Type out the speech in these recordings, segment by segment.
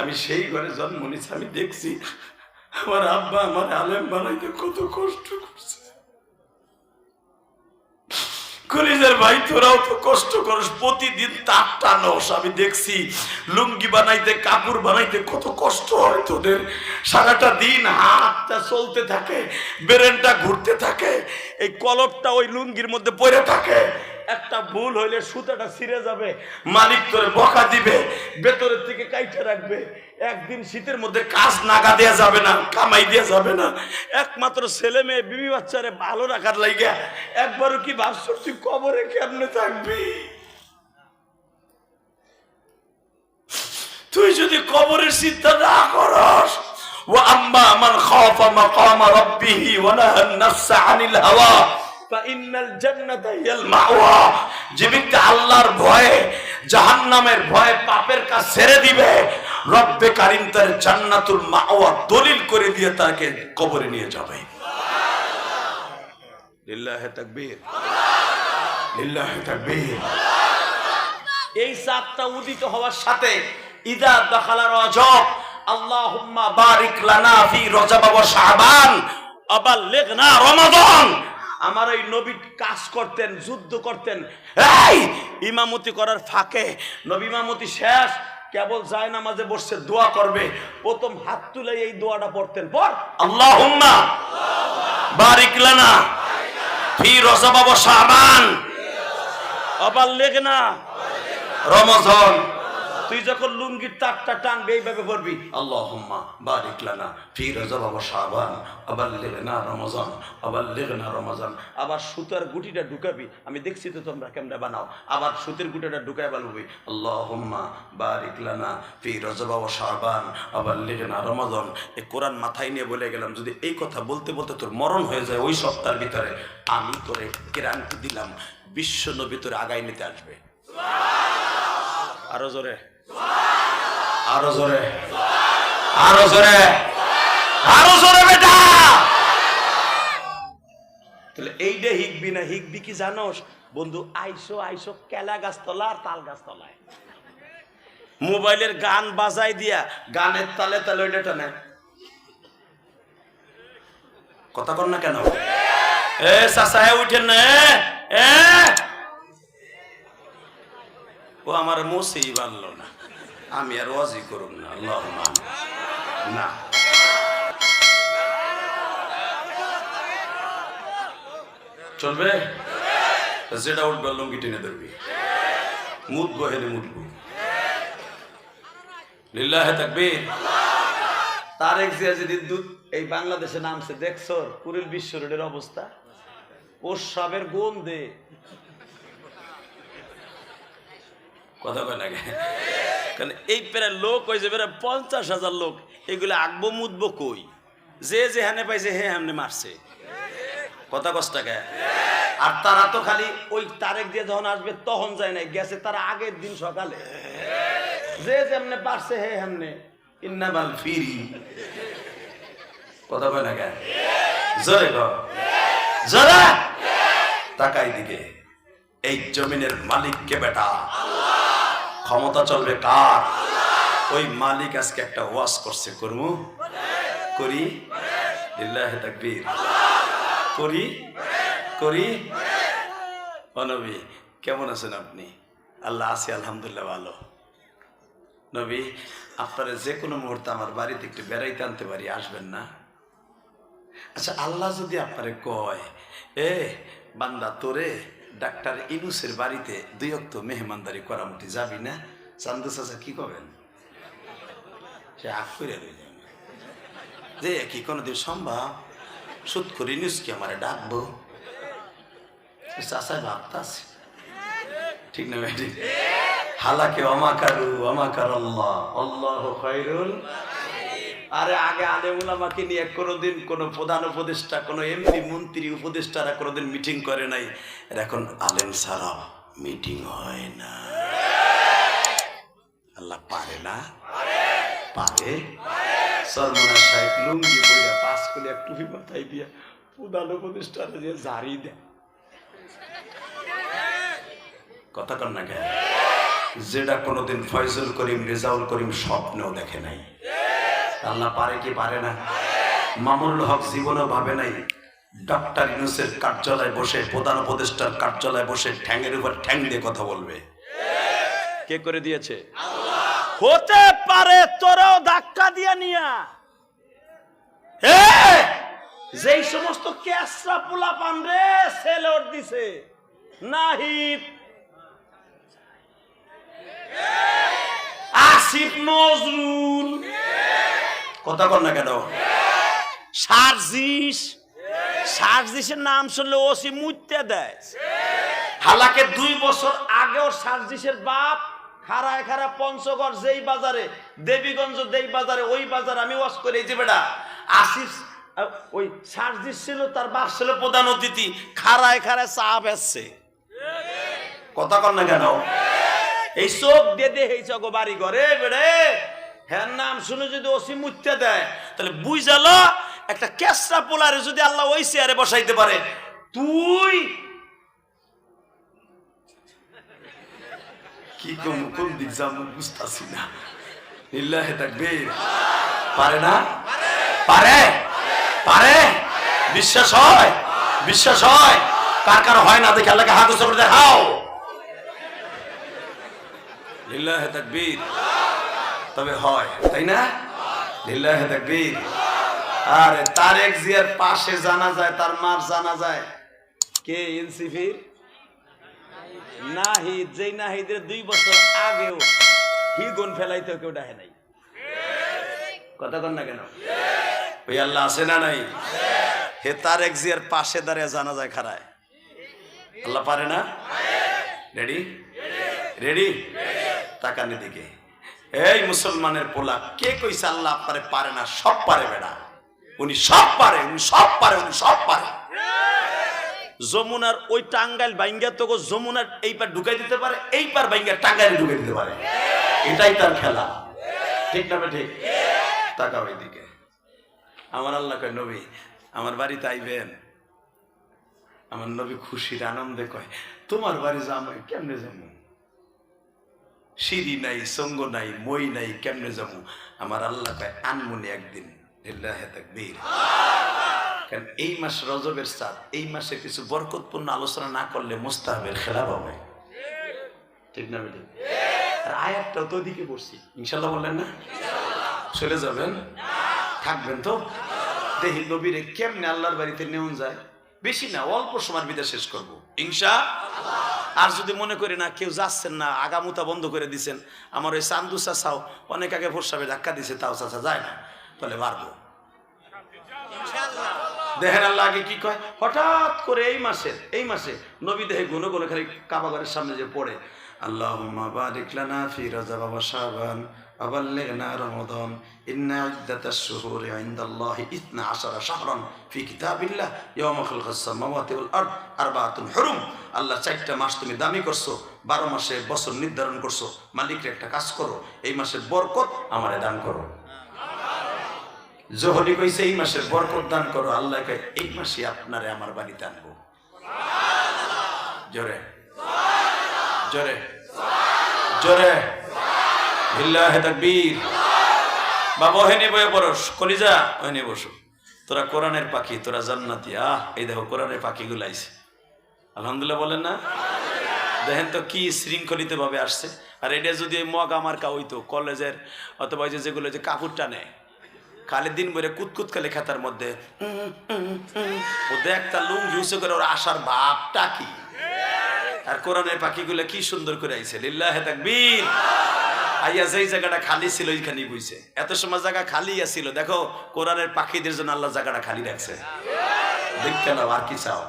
আমি সেই ঘরে জন্ম নিছি আমি দেখছি আমার আব্বা আমার আলেম বানাইতে কত কষ্ট করছে। কলিজার ভাই, তোরাও তো কষ্ট করস, প্রতিদিন তার টানোস, আমি দেখছি লুঙ্গি বানাইতে, কাপড় বানাইতে কত কষ্ট হয় তোদের। সারাটা দিন হাতটা চলতে থাকে, বেরেনটা ঘুরতে থাকে, এই কলপটা ওই লুঙ্গির মধ্যে পড়ে থাকে। একটা ভুল হইলে সুতাটা ছিঁড়ে যাবে। মালিক তোরে বকা দিবে, ভেতরের থেকে কাইটে রাখবে। একদিন শীতের মধ্যে কাজ নাগা দেয়া যাবে না, কামাই দেয়া যাবে না। একমাত্র ছেলে মেয়ে, বিবি বাচ্চারে ভালো রাখার লাগিয়া একবারও কি ভাবছর তুই কবরে কেমনে থাকবি? তুই যদি কবরের চিন্তা না করস ও আম্মা মান খাফা মাকামা রাব্বিহি ওয়া নাহা আন-নাফসা যে আল্লাহর ভয়ে ভয়ে পাপের কাজ ছেড়ে দিবে। রব্বে কারিম তার মাওয়া দলিল করে দিয়ে তাকে কবরে নিয়ে যাবে। এই চাঁদটা উদিত হওয়ার সাথে ইদা দখালা রজব, আল্লাহুম্মা বারিক লানা ফি রজব ওয়া শাবান, আবাল্লিগনা রমাদান। আমার এই নবী কাজ করতেন, যুদ্ধ করতেন। এই, ইমামতি করার ফাঁকে নবী ইমামতি শেষ, কেবল যায় নামাজে বসছে দোয়া করবে। প্রথম হাত তুলে এই দোয়াটা পড়তেন পর আল্লাহুম্মা বারিক লানা ফি রজব ওয়া শাবান। আবাল্লিগনা রমজান। তুই যখন লুঙ্গির তাকটা টানবে, এইভাবে পড়বি আল্লাহুম্মা বারিক লানা ফি রজব ওয়া শাবান, আবাল্লিগনা রমজান আবাল্লিগনা রমজান। আবার সুতার গুটিটা ঢুকাবি, আমি দেখছি তো তোমরা কেমনে বানাও। আবার সুতের গুটিটা ঢুকাই বলবি আল্লাহুম্মা বারিক লানা ফি রজব ওয়া শাবান, আবাল্লিগনা রমজান। এই কোরআন মাথায় নিয়ে বলে গেলাম, যদি এই কথা বলতে বলতে তোর মরণ হয়ে যায় ওই সপ্তাহের ভিতরে, আমি তোরে গ্যারান্টি দিলাম, বিশ্ব নবী তোরে আগাই নিতে আসবে। আরও জোরে। আরও জোরে। আরও জোরে। আরও জোরে বেটা। তাহলে এইটা হিকবি না? হিকবি কি জানোস? বন্ধু, আইসো আইসো, কেলা গাছতলা আর তাল গাছতলায় মোবাইলের গান বাজাই দিয়া গানের তালে তালে ওইটা টানে। কথা কর না কেন? এ চাচায় উঠেন না এ। ও আমার মোসেই বানলো না। আমি আর ওয়াজি করুন না, আল্লাহ না। চলবে? যেটা উঠবে লুঙ্গি টেনে ধরবি। মুদবো হেলে মুদবো। লিল্লাহে থাকবি তারেক জিয়া যদি এই বাংলাদেশে নামছে, দেখছ? কুড়িল বিশ্ব রোডের অবস্থা। ওর সবের গন্ধে কথা কয় নাকি কারণ এই প্রায় লোক হয়েছে প্রায় পঞ্চাশ হাজার লোক। এগুলো আঁকবো মুদবো কই? যে যে হানে পাইছে হে হামনে মারছে। কথা কষ্টাকে আর তারা তো খালি ওই তারেক দিয়ে যখন আসবে তখন যায় না গেছে তারা আগের দিন সকালে। যে যেমনে পারছে হে হামনে ইন্নাবাল ফিরি। কথা কয় না কে? জোরে তাকাই দিকে। এই জমিনের মালিক কে বেটা। ক্ষমতা চলবে কার? ওই মালিক আজকে একটা ওয়াজ করছে, করমু? করি? তাকবীর। করি? করি? অনবী কেমন আছেন আপনি? আল্লাহ আছি, আলহামদুলিল্লাহ ভালো। নবী, আপনারা যে কোনো মুহূর্তে আমার বাড়িতে একটু বেড়াইতে আনতে পারি, আসবেন না? আচ্ছা আল্লাহ যদি আপনারে কয়, এ, বান্দা, তোরে ডাক্তার ইনুসের বাড়িতে দুই অক্ত মেহমানদারি করামতি যাবি না? চান্দু চাচা কি করবেন সে আগ করে যে কি কোনোদিন সম্ভব? সুদ করে ইনুস কি আমারে ডাকবো? চাচাই ভাবতাছে ঠিক না ঠিক হালাকে অমাকারু, অমাকার আল্লাহ। আল্লাহ খায়রুল আরে আগে আলেমুল আমাকে নিয়ে কোনোদিন কোনো প্রধান উপদেষ্টা, কোনো এমপি, মন্ত্রী, উপদেষ্টারা কোনোদিন মিটিং করে নাই। এখন আলেম ছাড়া মিটিং হয় না। আল্লাহ পারে না? পারে। সরমনা সাহেব লুঙ্গি বইয়া পাস করে এক টুপি মাথায় দিয়া প্রধান উপদেষ্টারা যে জারি দেয়। কথা কর না কেন? যেটা কোনোদিন ফয়জুল করিম, রেজাউল করিম স্বপ্নেও দেখে নাই। আল্লাহ পারে কি পারে না? মামুনুল হক জীবনেও ভাবে নাই ডক্টর ইউনুসের কার্যালয়ে বসে, প্রধান উপদেষ্টার কার্যালয়ে বসে ঠ্যাংয়ের উপর ঠ্যাং দিয়ে কথা বলবে। কে করে দিয়েছে? হতে পারে তোরাও ধাক্কা দিয়া নিয়া! যেই সমস্ত ক্যাসরা পোলা পান রে, সেল সেলর দিছে। নাহিদ। আসিফ নজরুল। কথা কর না কেন? সার্জিস। সার্জিসের নাম শুনলে ওসি মুইতে দেয়। হালাকে দুই বছর আগেও সার্জিসের বাপ খারায় খারা পঞ্চগড় যেই বাজারে দেবীগঞ্জ যেই বাজারে ওই বাজারে আমি ওয়াশ করে। যে বেটা আহ, ওই সার্জিস ছিল তার বাপ ছিল প্রধান অতিথি খারায় খারায় চা বেচছে। কথা কর না কেন? এই চোখ দিয়ে দিয়ে এই বাড়ি ঘরে বেড়ে। হ্যাঁ নাম শুনে যদি ওসি মুত্যা দেয়, তাহলে বুঝালো একটা কেসরা পোলারে যদি আল্লাহ ওই চেয়ারে বসাইতে পারে, তুই কি কম, কোন দিক যাব বুঝতেছি না। ইল্লাহে তাকবীর। পারে না? পারে? পারে? বিশ্বাস হয়? বিশ্বাস হয়? কার কার হয় না দেখে আল্লাহকে হাত উঁচু করে দেখাও। লিল্লাহে তাকবীর। তবে হয়, তাই না? লিল্লাহে তাকবীর। আরে, তারেক জিয়ার পাশে জানা যায়, তার মার জানা যায়। কে এনসিফির নাহিদ, যেই নাহিদের দুই বছর আগেও হিগন ফেলাইতে কেউ ডাহে নাই। কথা কন না কেন? ওই আল্লাহ আছে না নাই? হে তার এক জিয়ার পাশে দাঁড়িয়ে জানা যায় খারায়। আল্লাহ পারে না? রেডি রেডি তাকানি দিকে এই মুসলমানের পোলা, কে কইছে আল্লাহ আপনারে পারে না? সব পারে বেড়া। উনি সব পারে, উনি সব পারে, উনি সব পারে। যমুনার ওই টাঙ্গাইল বাইঙ্গা তোকে যমুনার এই পার ঢুকাই দিতে পারে, এই পার বাইঙ্গা টাঙ্গাইলে ঢুকাই দিতে পারে। এটাই তার খেলা। ঠিক না ঠিক তাকাও দিকে আমার আল্লাহ কয়, নবী, আমার বাড়িতে আইবেন? আমার নবী খুশির আনন্দে কয়, তোমার বাড়ি যাব কেমনে যাব সিঁড়ি নাই, সঙ্গ নাই, মই নাই, কেমনে যাব? আমার আল্লাহ কয়, আনমনি একদিন কারণ এই মাস রজবের চাঁদ, এই মাসে কিছু বরকতপূর্ণ আলোচনা না করলে মোস্তাহের খেলা পাবে ঠিক না বেটি? আর আয়াতটাও তো ওদিকে পড়ছি। ইনশাল্লাহ বললেন না? চলে যাবেন? থাকবেন তো? দেখি নবীরে কেমনে আল্লাহর বাড়িতে নেওয়া যায়? বেশি না, অল্প সময়ের বিদা শেষ করব। ইনশা আর যদি মনে করি না, কেউ যাচ্ছেন না, আগামুতা বন্ধ করে দিছেন, আমার ওই চান্দু চাষাও অনেক আগে ফোরসাবে ধাক্কা দিছে, তাও চাষা যায় না, তাহলে পারব দেহের আল্লাহ আগে কি কয়? হঠাৎ করে এই মাসে এই মাসে নবী দেহে গুনো গুনো খালি কাবাগরের সামনে যে পড়ে আল্লাহ বাবা লানা ফিরাজা বাবা ওয়া শাবান আবাল্লিগনা রমাদান ইন্না ইদ্দাতাশ শুহুরি ইনদাল্লাহি ইতনা আশারা শাহরান ফি কিতাবিল্লাহ ইয়াওমা খালাকাস সামাওয়াতি ওয়াল আরদ আরবাতুন হুরুম আল্লাহ চারটা মাস তুমি দামি করছ, বারো মাসে বছর নির্ধারণ করছ। মালিকের একটা কাজ করো, এই মাসের বরকত আমারে দান করো। জহরি কইছে, এই মাসের বরকত দান করো, আল্লাহ কয়, এই মাসে আপনারে আমার বাড়িতে আনব। জোরে। জোরে। জোরে। বিল্লাহে তাকবীর। বাবা ওহেনে বয়ে পড়স, কলিজা ওহেনে বসো। তোরা কোরআনের পাখি, তোরা জান্নাতি। আহ, এই দেখো, কোরআনের পাখি গুলাইছে আলহামদুলিল্লাহ বলেন না? দেখেন তো কি শৃঙ্খলিত ভাবে আসছে। আর এটা যদি মগ আমার কা হইতো, কলেজের অথবা ওই যে যেগুলো যে কাপড়টা নেয় খালি দিন ভরে কুতকুত খালি খাতার মধ্যে ও দেখতা লুং ইউজ করে ওর আসার ভাবটা কি। আর কোরআনের পাখিগুলো কি সুন্দর করে আইছে। লিল্লাহ তাকবীর। আইয়া যেই জায়গাটা খালি ছিল ওইখানেই বইছে। এত সময় জায়গা খালি ছিল দেখো, কোরআনের পাখিদের জন্য আল্লাহ জায়গাটা খালি রাখছে। দেখতে নাও আর কি চাও?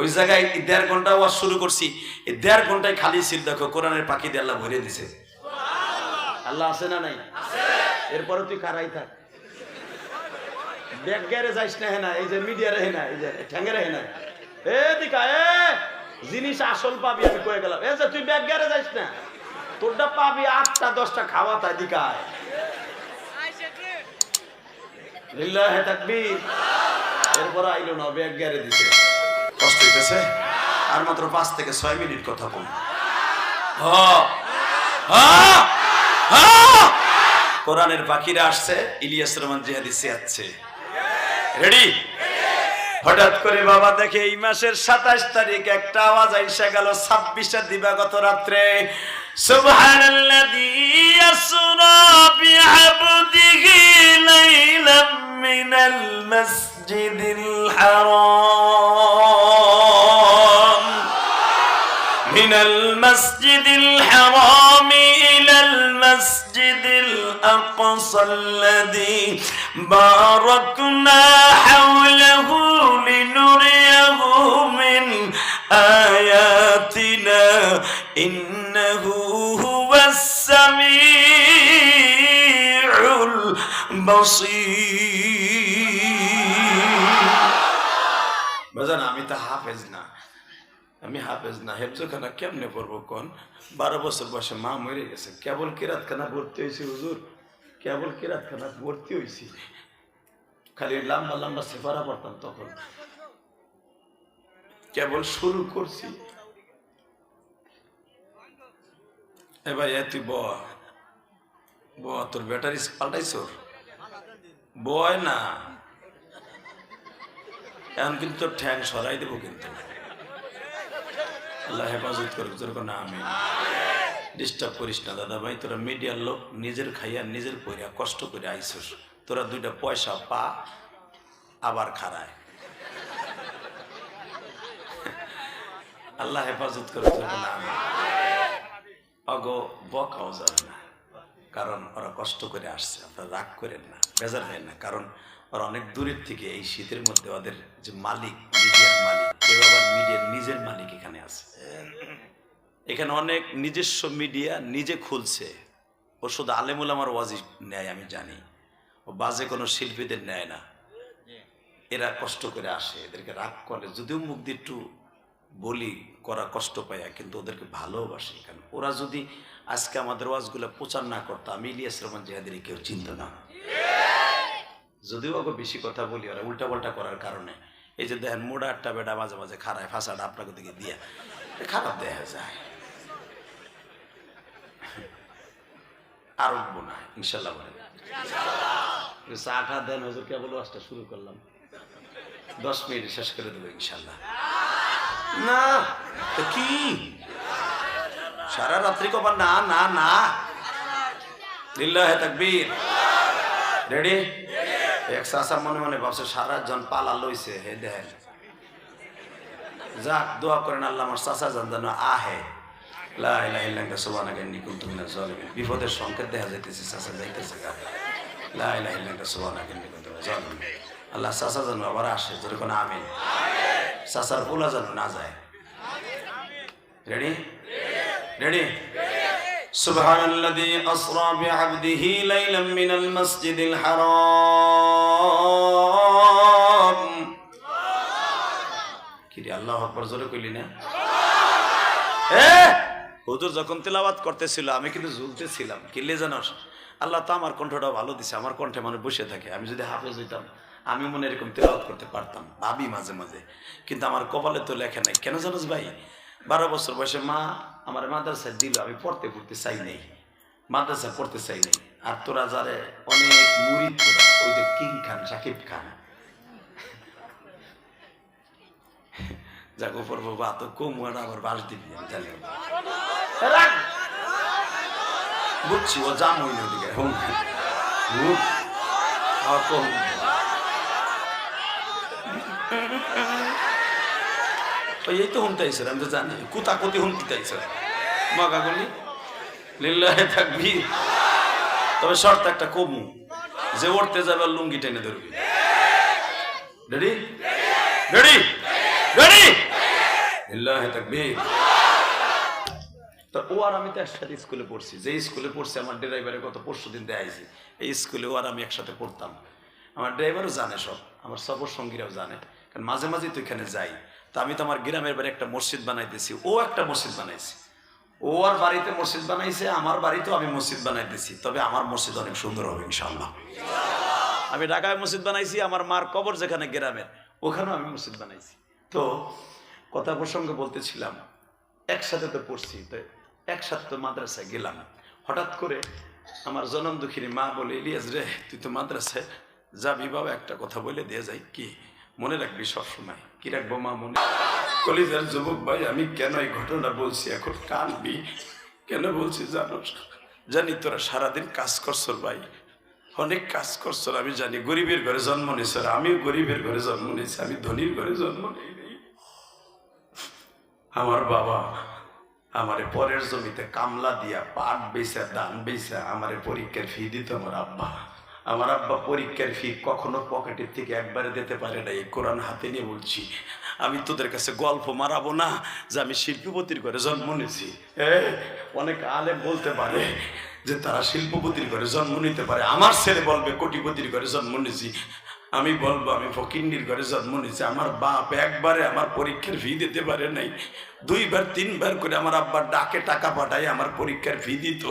ওই জায়গায় দেড় ঘণ্টা ওয়াজ শুরু করছি। দেড় ঘন্টায় খালি ছিল, দেখো, কোরআনের পাখি আল্লাহ ভরে দিছে। আল্লাহ আছে না নাই? এরপরে তুই কারাই থাক। ব্যাগ গেরে যাইস না, হেনা, এই যে মিডিয়ারে হেনা, এই যে ঠ্যাঙ্গেরে হেনা। এ দিকা এ, জিনিস আসল পাবি, আমি কয়ে গেলাম। এ যে তুই ব্যাগ গেরে যাইস না। তোরটা পাবি আটটা, দশটা খাওয়া তাই দিকায় এরপর আইলো না, ব্যাগ দিছে। কষ্ট হইতেছে? আর মাত্র পাঁচ থেকে ছয় মিনিট কথা বল? কোরআনের পাখিরা আসছে, ইলিয়াস রহমান জিহাদি সিয়াচ্ছে রেডি হঠাৎ করে বাবা দেখে এই মাসের সাতাশ তারিখ একটা আওয়াজ আইসা গেল ছাব্বিশে দিবাগত রাত্রে সুবহানাল্লাযী আসরা বিআবদিহি লাইলাম মিনাল মাসজিদিল হারাম من المسجد الحرام إلى المسجد الأقصى الذي باركنا حوله لنريه من آياتنا إنه هو السميع البصير বাজান আমি তো হাফেজ না আমি হাফেজ না হেফজখানা কেমনে পড়ব কোন? বারো বছর বয়সে মা মরে গেছে। কেবল কিরাতখানা ভর্তি হয়েছি, হুজুর? কেবল কিরাতখানা ভর্তি হয়েছি? খালি লম্বা লম্বা সেপারা পড়তাম তখন। কেবল শুরু করছি। এ ভাই, এ তুই ব। ব, তোর ব্যাটারি পাল্টাইছ? বয় না। এখন কিন্তু তোর ঠ্যাং সরাই দেবো কিন্তু। আল্লাহ হেফাজত করুক তোর কোনো আমি ডিস্টার্ব করিস না, দাদা ভাই, তোরা মিডিয়ার লোক, নিজের খাইয়া, নিজের কইরা কষ্ট করে আইসস। তোরা দুইটা পয়সা পা, আবার খারায় আল্লাহ হেফাজত করুক তোর বকাও যাবে না, কারণ ওরা কষ্ট করে আসছে, আপনারা রাগ করেন না, বেজার হয় না, কারণ ওরা অনেক দূরের থেকে এই শীতের মধ্যে ওদের যে মালিক মিডিয়ার মালিক মিডিয়ার নিজের মালিক এখানে আছে। এখানে অনেক নিজস্ব মিডিয়া নিজে খুলছে। ও শুধু আলেমুল আমার ওয়াজি নেয়, আমি জানি। ও বাজে কোনো শিল্পীদের নেয় না। এরা কষ্ট করে আসে, এদেরকে রাগ করে। যদিও মুখ দিয়ে একটু বলি, করা কষ্ট পায়, কিন্তু ওদেরকে ভালোবাসে কারণ ওরা যদি আজকে আমাদের ওয়াজগুলো প্রচার না করতো, আমি ইলিয়াস রহমান জেহাদের কেউ চিনত না। যদিও ওকে বেশি কথা বলি, ওরা উল্টা পাল্টা করার কারণে। এই যে দেখেন একটা বেটা মাঝে মাঝে খারায় ফাঁসাটা আপনাকে দিকে দিয়া। খারাপ দেখা যায়। আর উঠবো না, ইনশাল্লাহ বলে চাটা দেন, হজুর, কেবল ওয়াজটা শুরু করলাম। দশ মিনিট শেষ করে দেবো, ইনশাল্লাহ। না, তো কি? সারা রাত্রি কবার না না না। লিল্লাহে তাকবীর। রেডি? এক সাসা মনে মনে ভাবছে সারা জন পালা লইছে হে দেখেন। যাক দোয়া করেন আল্লাহ আমার চাচা জান যেন আহে। বিপদের সংকেত দেখা যাইতেছে চাচা যাইতেছে আল্লাহ চাচা যেন আবার আসে যেরকম আমিন। চাচার পোলা যেন না যায়। রেডি রেডি سبحان الذي أسرى بعبده ليلا من المسجد الحرام কিরে আল্লাহ আকবর জোরে কইলি না এ, হুজুর যখন তেলাওয়াত করতেছিল আমি কিন্তু ঝুলতেছিলাম কিলে জানোস আল্লাহ তো আমার কণ্ঠটা ভালো দিছে আমার কণ্ঠে মানুষ বসে থাকে আমি যদি হাফেজ হইতাম আমি মনে এরকম তেলাওয়াত করতে পারতাম ভাবি মাঝে মাঝে কিন্তু আমার কপালে তো লেখা নাই কেন জানোস ভাই বারো বছর বয়সে মা আমার মাদ্রাসায় দিল, আমি পড়তে পড়তে চাই নাই। মাদ্রাসায় পড়তে চাই নাই। আর তোরা যারে অনেক মুরিদ তোরা, ওই যে কিং খান, সাকিব খান। যাক উপর বাবা তো কম আর আবার বাস দিবি জানি বুঝছি, ও জাম হইল ওদিকে, হুম। হুম। এই তো হুমতে আইসে আমি তো জানি। কুতা কুতি হুমতে আইসে মগা গুলি লিল্লাহে থাকবি। তবে শর্ত একটা কমু, যে উঠতে যাবে লুঙ্গি টেনে ধরবি। রেডি রেডি রেডি লিল্লাহে থাকবি। তো ও আর আমি তো একসাথে স্কুলে পড়ছি। যে স্কুলে পড়ছি, আমার ড্রাইভারে গত পরশু দিন দেখাইছি এই স্কুলে ও আর আমি একসাথে পড়তাম। আমার ড্রাইভারও জানে সব, আমার সফর সঙ্গীরাও জানে। কারণ মাঝে মাঝে তো এখানে যাই। তো আমি তো আমার গ্রামের বাড়ি একটা মসজিদ বানাইতেছি, ও একটা মসজিদ বানাইছে। ও আর বাড়িতে মসজিদ বানাইছে, আমার বাড়িতেও আমি মসজিদ বানাইতেছি, তবে আমার মসজিদ অনেক সুন্দর হবে ইনশাল্লাহ আমি ঢাকায় মসজিদ বানাইছি, আমার মার কবর যেখানে গ্রামের, ওখানেও আমি মসজিদ বানাইছি। তো কথা প্রসঙ্গে বলতেছিলাম, একসাথে তো পড়ছি, তো একসাথে তো মাদ্রাসায় গেলাম। হঠাৎ করে আমার জনম দুঃখিনী মা বলে, ইলিয়াস রে, তুই তো মাদ্রাসায় যাবি বাবা, একটা কথা বলে দিয়ে যাই, কি? মনে রাখবি সবসময়। কি রাখব মা, মনে? কলিজার যুবক ভাই, আমি কেন এই ঘটনা বলছি? এখন কানবি? কেন বলছি জানো? জানি তোরা সারাদিন কাজ করছ ভাই। অনেক কাজ করছ আমি জানি। গরিবের ঘরে জন্ম নিয়েছ আমিও গরিবের ঘরে জন্ম নিয়েছি, আমি ধনীর ঘরে জন্ম নিইনি আমার বাবা আমারে পরের জমিতে কামলা দিয়া পাট বেচা, ধান বেচা, আমারে পরীক্ষার ফি দিত আমার আব্বা। আমার আব্বা পরীক্ষার ফি কখনো পকেটের থেকে একবারে দিতে পারে না এই কোরআন হাতে নিয়ে বলছি, আমি তোদের কাছে গল্প মারাবো না যে আমি শিল্পপতির ঘরে জন্ম নিয়েছি। অনেক আলেম বলতে পারে যে তারা শিল্পপতির ঘরে জন্ম নিতে পারে। আমার ছেলে বলবে, কোটিপতির ঘরে জন্ম নিয়েছি। আমি বলব, আমি ফকিন্নির ঘরে জন্ম নিয়েছি। আমার বাপ একবারে আমার পরীক্ষার ফি দিতে পারে নাই। দুইবার, তিনবার করে আমার আব্বার ডাকে টাকা পাঠায় আমার পরীক্ষার ফি দিত।